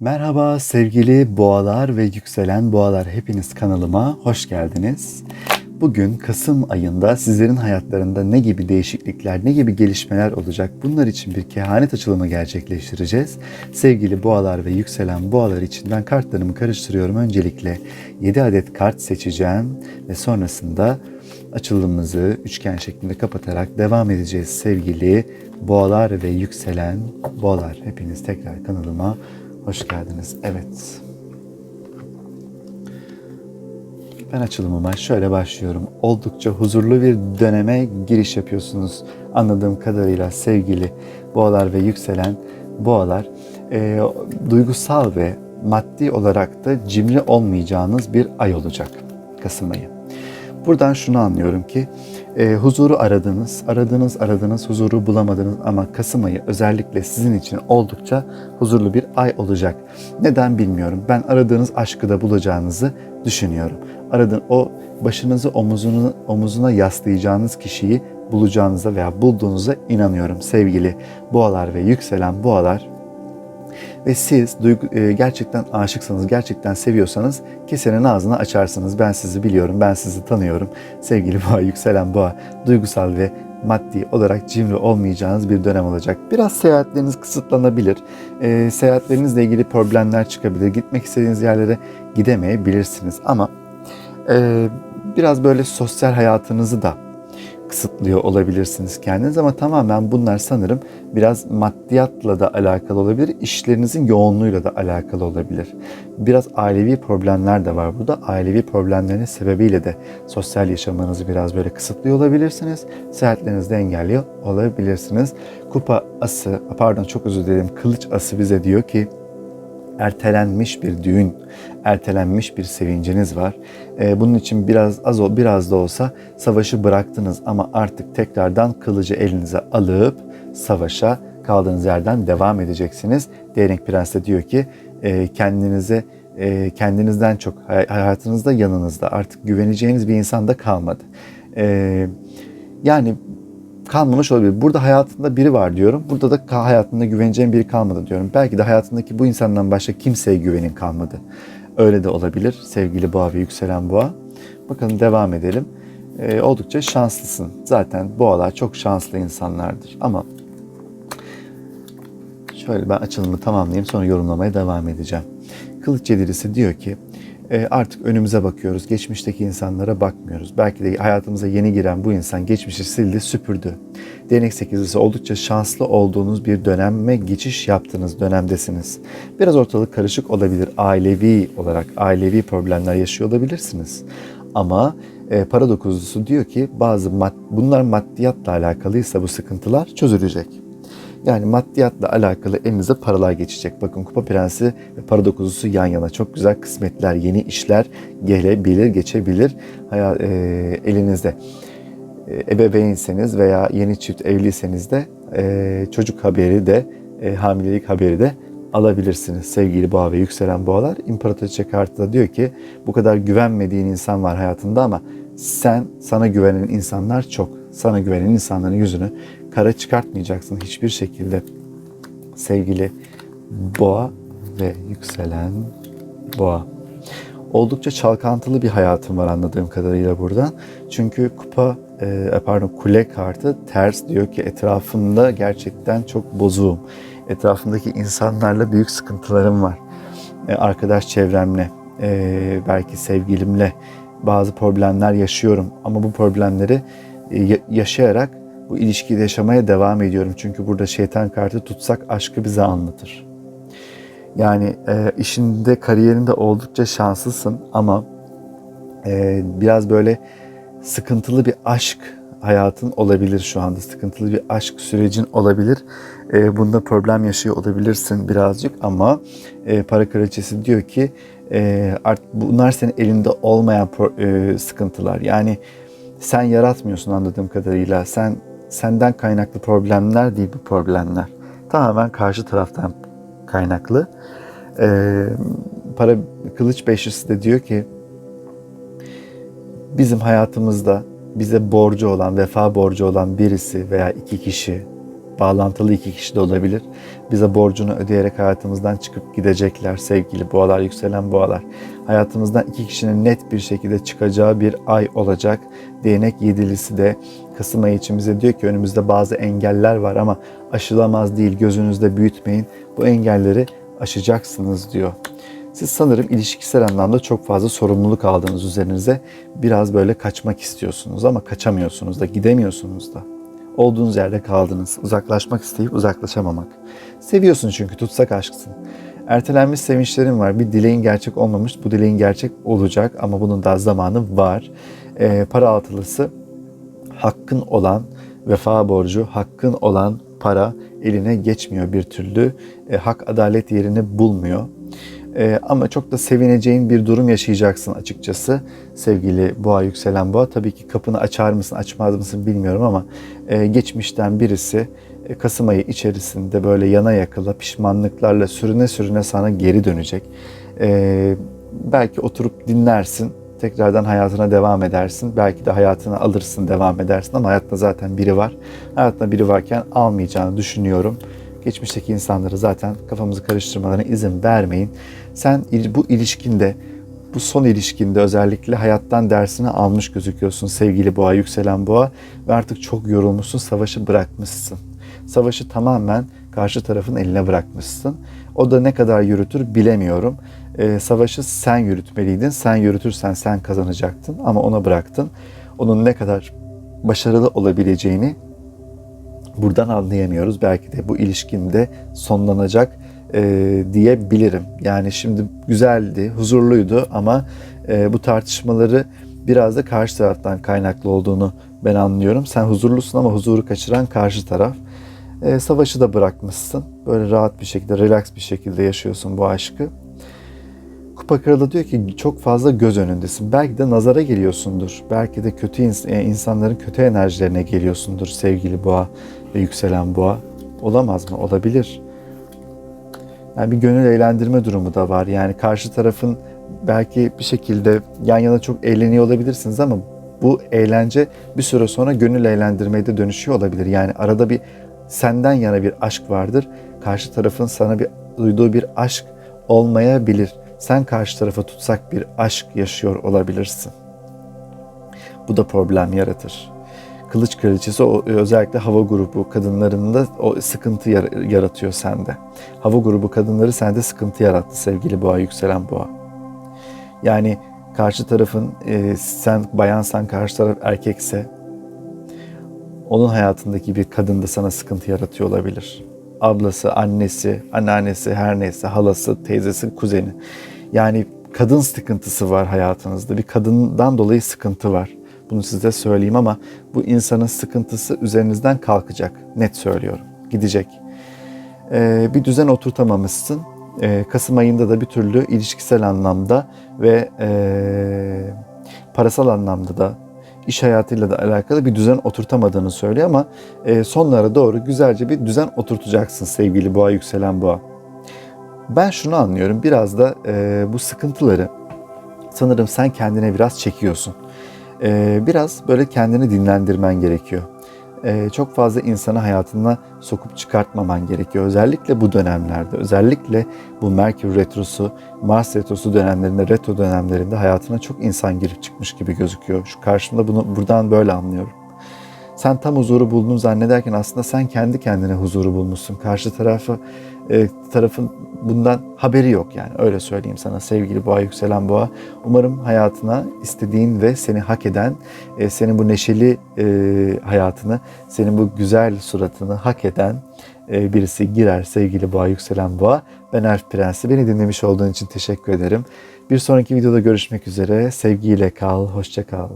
Merhaba sevgili boğalar ve yükselen boğalar hepiniz kanalıma hoş geldiniz. Bugün Kasım ayında sizlerin hayatlarında ne gibi değişiklikler, ne gibi gelişmeler olacak bunlar için bir kehanet açılımı gerçekleştireceğiz. Sevgili boğalar ve yükselen boğalar için ben kartlarımı karıştırıyorum. Öncelikle 7 adet kart seçeceğim ve sonrasında açılımımızı üçgen şeklinde kapatarak devam edeceğiz sevgili boğalar ve yükselen boğalar. Hepiniz tekrar kanalıma hoş geldiniz. Evet. Ben açılımıma şöyle başlıyorum. Oldukça huzurlu bir döneme giriş yapıyorsunuz. Anladığım kadarıyla sevgili boğalar ve yükselen boğalar e, duygusal ve maddi olarak da cimri olmayacağınız bir ay olacak Kasım ayı. Buradan şunu anlıyorum ki e, huzuru aradınız, aradınız, aradınız, huzuru bulamadınız ama Kasım ayı özellikle sizin için oldukça huzurlu bir ay olacak. Neden bilmiyorum. Ben aradığınız aşkı da bulacağınızı düşünüyorum. Aradın o başınızı omuzunu, omuzuna yaslayacağınız kişiyi bulacağınıza veya bulduğunuza inanıyorum sevgili boğalar ve yükselen boğalar. Ve siz e, gerçekten aşıksanız, gerçekten seviyorsanız kesenin ağzını açarsınız. Ben sizi biliyorum, ben sizi tanıyorum. Sevgili boğa, yükselen boğa, duygusal ve maddi olarak cimri olmayacağınız bir dönem olacak. Biraz seyahatleriniz kısıtlanabilir. E, seyahatlerinizle ilgili problemler çıkabilir. Gitmek istediğiniz yerlere gidemeyebilirsiniz. Ama e, biraz böyle sosyal hayatınızı da kısıtlıyor olabilirsiniz kendiniz ama tamamen bunlar sanırım biraz maddiyatla da alakalı olabilir, işlerinizin yoğunluğuyla da alakalı olabilir. Biraz ailevi problemler de var burada. Ailevi problemlerin sebebiyle de sosyal yaşamınızı biraz böyle kısıtlıyor olabilirsiniz. Seyahatlerinizi de engelliyor olabilirsiniz. Kupa ası, pardon çok özür dilerim, kılıç ası bize diyor ki ertelenmiş bir düğün, ertelenmiş bir sevinciniz var. Ee, bunun için biraz az o biraz da olsa savaşı bıraktınız ama artık tekrardan kılıcı elinize alıp savaşa kaldığınız yerden devam edeceksiniz. Değnek Prens de diyor ki e, kendinize e, kendinizden çok hayatınızda yanınızda artık güveneceğiniz bir insan da kalmadı. E, yani kalmamış olabilir. Burada hayatında biri var diyorum. Burada da hayatında güveneceğin biri kalmadı diyorum. Belki de hayatındaki bu insandan başka kimseye güvenin kalmadı. Öyle de olabilir sevgili boğa ve yükselen boğa. Bakalım devam edelim. Ee, oldukça şanslısın. Zaten boğalar çok şanslı insanlardır. Ama şöyle ben açılımı tamamlayayım sonra yorumlamaya devam edeceğim. Kılıç Yedirisi diyor ki artık önümüze bakıyoruz. Geçmişteki insanlara bakmıyoruz. Belki de hayatımıza yeni giren bu insan geçmişi sildi, süpürdü. Değnek sekizlisi oldukça şanslı olduğunuz bir döneme geçiş yaptığınız dönemdesiniz. Biraz ortalık karışık olabilir. Ailevi olarak ailevi problemler yaşıyor olabilirsiniz. Ama e, para dokuzlusu diyor ki bazı mad bunlar maddiyatla alakalıysa bu sıkıntılar çözülecek. Yani maddiyatla alakalı elinize paralar geçecek. Bakın Kupa Prensi ve para dokuzusu yan yana. Çok güzel kısmetler, yeni işler gelebilir, geçebilir hayal, e, elinizde. E, ebeveynseniz veya yeni çift evliyseniz de e, çocuk haberi de, e, hamilelik haberi de alabilirsiniz sevgili boğa ve yükselen boğalar. İmparatoriçe kartı da diyor ki bu kadar güvenmediğin insan var hayatında ama sen sana güvenen insanlar çok. Sana güvenen insanların yüzünü kara çıkartmayacaksın hiçbir şekilde sevgili boğa ve yükselen boğa. Oldukça çalkantılı bir hayatım var anladığım kadarıyla buradan. Çünkü kupa e, pardon kule kartı ters diyor ki etrafında gerçekten çok bozuğum. Etrafımdaki insanlarla büyük sıkıntılarım var. E, arkadaş çevremle, e, belki sevgilimle bazı problemler yaşıyorum. Ama bu problemleri e, yaşayarak bu ilişkiyi yaşamaya devam ediyorum. Çünkü burada şeytan kartı tutsak aşkı bize anlatır. Yani e, işinde, kariyerinde oldukça şanslısın ama e, biraz böyle sıkıntılı bir aşk hayatın olabilir şu anda. Sıkıntılı bir aşk sürecin olabilir. Bunda problem yaşıyor olabilirsin birazcık ama para kraliçesi diyor ki e, art, bunlar senin elinde olmayan e, sıkıntılar. Yani sen yaratmıyorsun anladığım kadarıyla. Sen senden kaynaklı problemler değil bu problemler. Tamamen karşı taraftan kaynaklı. Ee, para kılıç beşlisi de diyor ki bizim hayatımızda bize borcu olan, vefa borcu olan birisi veya iki kişi bağlantılı iki kişi de olabilir. Bize borcunu ödeyerek hayatımızdan çıkıp gidecekler sevgili boğalar, yükselen boğalar. Hayatımızdan iki kişinin net bir şekilde çıkacağı bir ay olacak. Değnek yedilisi de Kasım ayı için bize diyor ki önümüzde bazı engeller var ama aşılamaz değil gözünüzde büyütmeyin. Bu engelleri aşacaksınız diyor. Siz sanırım ilişkisel anlamda çok fazla sorumluluk aldığınız üzerinize biraz böyle kaçmak istiyorsunuz ama kaçamıyorsunuz da gidemiyorsunuz da. Olduğunuz yerde kaldınız. Uzaklaşmak isteyip uzaklaşamamak. Seviyorsun çünkü tutsak aşksın. Ertelenmiş sevinçlerin var. Bir dileğin gerçek olmamış. Bu dileğin gerçek olacak ama bunun da zamanı var. Ee, para altılısı hakkın olan vefa borcu, hakkın olan para eline geçmiyor bir türlü. E, hak adalet yerini bulmuyor. E, ama çok da sevineceğin bir durum yaşayacaksın açıkçası sevgili boğa yükselen boğa. Tabii ki kapını açar mısın açmaz mısın bilmiyorum ama e, geçmişten birisi e, Kasım ayı içerisinde böyle yana yakıla pişmanlıklarla sürüne sürüne sana geri dönecek. E, belki oturup dinlersin tekrardan hayatına devam edersin. Belki de hayatını alırsın, devam edersin ama hayatta zaten biri var. Hayatta biri varken almayacağını düşünüyorum. Geçmişteki insanları zaten kafamızı karıştırmalarına izin vermeyin. Sen bu ilişkinde, bu son ilişkinde özellikle hayattan dersini almış gözüküyorsun sevgili boğa, yükselen boğa ve artık çok yorulmuşsun, savaşı bırakmışsın. Savaşı tamamen karşı tarafın eline bırakmışsın. O da ne kadar yürütür bilemiyorum. Ee, savaşı sen yürütmeliydin. Sen yürütürsen sen kazanacaktın ama ona bıraktın. Onun ne kadar başarılı olabileceğini buradan anlayamıyoruz. Belki de bu ilişkinde sonlanacak e, diyebilirim. Yani şimdi güzeldi, huzurluydu ama e, bu tartışmaları biraz da karşı taraftan kaynaklı olduğunu ben anlıyorum. Sen huzurlusun ama huzuru kaçıran karşı taraf. E, savaşı da bırakmışsın. Böyle rahat bir şekilde, relax bir şekilde yaşıyorsun bu aşkı. Kupa Kralı diyor ki çok fazla göz önündesin. Belki de nazara geliyorsundur. Belki de kötü ins- e, insanların kötü enerjilerine geliyorsundur sevgili boğa yükselen boğa. Olamaz mı? Olabilir. Yani bir gönül eğlendirme durumu da var. Yani karşı tarafın belki bir şekilde yan yana çok eğleniyor olabilirsiniz ama bu eğlence bir süre sonra gönül eğlendirmeye de dönüşüyor olabilir. Yani arada bir senden yana bir aşk vardır. Karşı tarafın sana bir duyduğu bir aşk olmayabilir. Sen karşı tarafa tutsak bir aşk yaşıyor olabilirsin. Bu da problem yaratır. Kılıç kraliçesi o, özellikle hava grubu kadınlarında o sıkıntı yaratıyor sende. Hava grubu kadınları sende sıkıntı yarattı sevgili boğa, yükselen boğa. Yani karşı tarafın e, sen bayansan karşı taraf erkekse onun hayatındaki bir kadın da sana sıkıntı yaratıyor olabilir. Ablası, annesi, anneannesi, her neyse, halası, teyzesi, kuzeni. Yani kadın sıkıntısı var hayatınızda. Bir kadından dolayı sıkıntı var. Bunu size söyleyeyim ama bu insanın sıkıntısı üzerinizden kalkacak. Net söylüyorum. Gidecek. Ee, bir düzen oturtamamışsın. Ee, Kasım ayında da bir türlü ilişkisel anlamda ve e, parasal anlamda da iş hayatıyla da alakalı bir düzen oturtamadığını söylüyor ama e, sonlara doğru güzelce bir düzen oturtacaksın sevgili boğa yükselen boğa. Ben şunu anlıyorum biraz da e, bu sıkıntıları sanırım sen kendine biraz çekiyorsun. E, biraz böyle kendini dinlendirmen gerekiyor. E, çok fazla insanı hayatına sokup çıkartmaman gerekiyor. Özellikle bu dönemlerde, özellikle bu Merkür Retrosu, Mars Retrosu dönemlerinde, retro dönemlerinde hayatına çok insan girip çıkmış gibi gözüküyor. Şu karşımda bunu buradan böyle anlıyorum. Sen tam huzuru buldun zannederken aslında sen kendi kendine huzuru bulmuşsun. Karşı tarafı e, tarafın bundan haberi yok yani öyle söyleyeyim sana sevgili boğa yükselen boğa. Umarım hayatına istediğin ve seni hak eden, e, senin bu neşeli e, hayatını, senin bu güzel suratını hak eden e, birisi girer sevgili boğa yükselen boğa. Ben Elf Prensi. Beni dinlemiş olduğun için teşekkür ederim. Bir sonraki videoda görüşmek üzere. Sevgiyle kal, hoşça kal.